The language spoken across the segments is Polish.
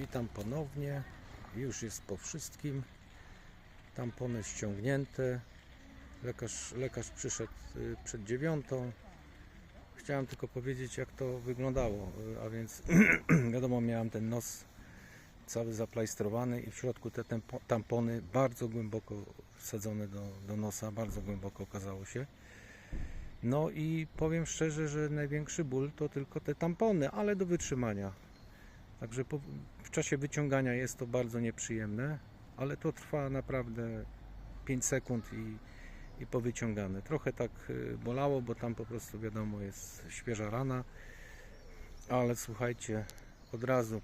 Witam ponownie. Już jest po wszystkim. Tampony ściągnięte. Lekarz, lekarz przyszedł y, przed dziewiątą. Chciałem tylko powiedzieć, jak to wyglądało. Y, A więc, wiadomo, miałem ten nos cały zaplajstrowany i w środku te tampony bardzo głęboko wsadzone do, do nosa, bardzo głęboko okazało się. No i powiem szczerze, że największy ból to tylko te tampony, ale do wytrzymania. Także po, w czasie wyciągania jest to bardzo nieprzyjemne, ale to trwa naprawdę 5 sekund i, i powyciągane. Trochę tak y, bolało, bo tam po prostu wiadomo jest świeża rana, ale słuchajcie, od razu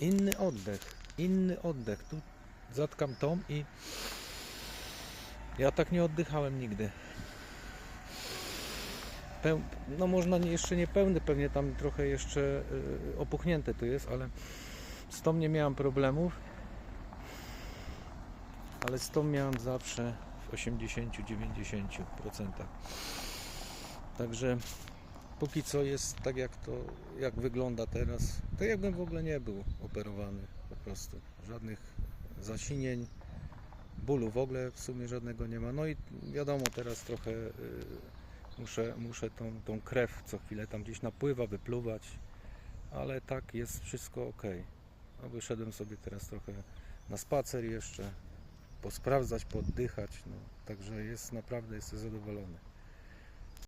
inny oddech, inny oddech. Tu zatkam tom i ja tak nie oddychałem nigdy. No można jeszcze nie pełny, pewnie tam trochę jeszcze y, opuchnięte to jest, ale z tą nie miałem problemów. Ale z tą miałem zawsze w 80-90%. Także póki co jest tak jak to, jak wygląda teraz, tak jakbym w ogóle nie był operowany po prostu. Żadnych zasinień, bólu w ogóle w sumie żadnego nie ma. No i wiadomo teraz trochę y, muszę, muszę tą, tą krew co chwilę tam gdzieś napływa, wypluwać, ale tak jest wszystko ok. No, wyszedłem sobie teraz trochę na spacer jeszcze, posprawdzać, poddychać, no, także jest naprawdę jestem zadowolony.